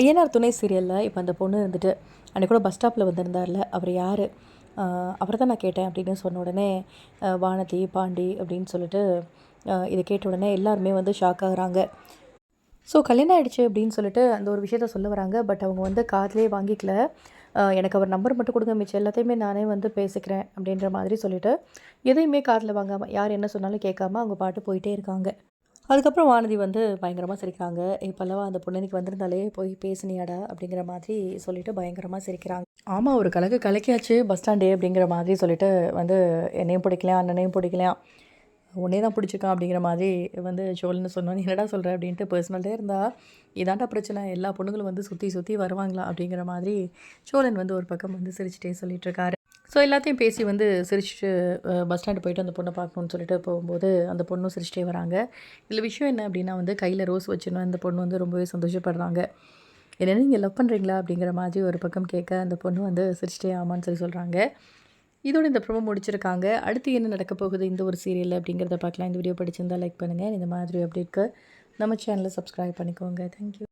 ஐயனார் துணை சீரியலில் இப்போ அந்த பொண்ணு இருந்துட்டு அன்றைக்கூட கூட பஸ் ஸ்டாப்பில் வந்திருந்தார்ல. அவர் யார்? அவரை தான் நான் கேட்டேன் அப்படின்னு சொன்ன உடனே வானதி பாண்டி அப்படின்னு சொல்லிட்டு இதை கேட்ட உடனே எல்லாருமே வந்து ஷாக் ஆகுறாங்க. ஸோ கல்யாணம் ஆகிடுச்சு அப்படின்னு சொல்லிட்டு அந்த ஒரு விஷயத்த சொல்ல வராங்க. பட் அவங்க வந்து காதலே வாங்கிக்கல. எனக்கு அவர் நம்பர் மட்டும் கொடுங்க மிச்சம் எல்லாத்தையுமே நானே வந்து பேசிக்கிறேன் அப்படின்ற மாதிரி சொல்லிட்டு எதையுமே காதில் வாங்காமல் யார் என்ன சொன்னாலும் கேட்காம அவங்க பாட்டு போயிட்டே இருக்காங்க. அதுக்கப்புறம் வானதி வந்து பயங்கரமாக சிரிக்கிறாங்க. இப்போல்லாம் அந்த பொண்ணுக்கு வந்திருந்தாலே போய் பேசுனியாடா அப்படிங்கிற மாதிரி சொல்லிட்டு பயங்கரமாக சிரிக்கிறாங்க. ஆமாம் ஒரு கலக்கு கலக்கியாச்சு பஸ் ஸ்டாண்டே அப்படிங்கிற மாதிரி சொல்லிட்டு வந்து என்னையும் பிடிக்கலையா அண்ணனையும் பிடிக்கலையா உன்னே தான் பிடிச்சிருக்கான் அப்படிங்கிற மாதிரி வந்து சோழன்னு சொன்னோம். என்னடா சொல்கிற அப்படின்ட்டு பர்சனல்லே இருந்தால் இதாண்டா பிரச்சனை எல்லா பொண்ணுங்களும் வந்து சுற்றி சுற்றி வருவாங்களா அப்படிங்கிற மாதிரி சோழன் வந்து ஒரு பக்கம் வந்து சிரிச்சிட்டே சொல்லிட்டு இருக்காரு. ஸோ எல்லாத்தையும் பேசி வந்து சிரிச்சுட்டு பஸ் ஸ்டாண்டு போயிட்டு அந்த பொண்ணை பார்க்கணுன்னு சொல்லிட்டு போகும்போது அந்த பொண்ணும் சிரிச்சிட்டே வராங்க. இதில் விஷயம் என்ன அப்படின்னா வந்து கையில் ரோஸ் வச்சுன்னு அந்த பொண்ணு வந்து ரொம்பவே சந்தோஷப்படுறாங்க. என்னென்ன நீங்கள் லவ் பண்ணுறீங்களா அப்படிங்கிற மாதிரி ஒரு பக்கம் கேட்க அந்த பொண்ணு வந்து சிரிச்சிட்டே ஆமான்னு சொல்லி சொல்கிறாங்க இதோட இந்த ப்ரோமோ முடிச்சிருக்காங்க. அடுத்து என்ன நடக்க போகுது இந்த ஒரு சீரியல் அப்படிங்கிறத பார்க்கலாம். இந்த வீடியோ பிடிச்சிருந்தா லைக் பண்ணுங்கள் இந்த மாதிரி அப்டேட்க்கு நம்ம சேனலை சப்ஸ்கிரைப் பண்ணிக்கோங்க. தேங்க்யூ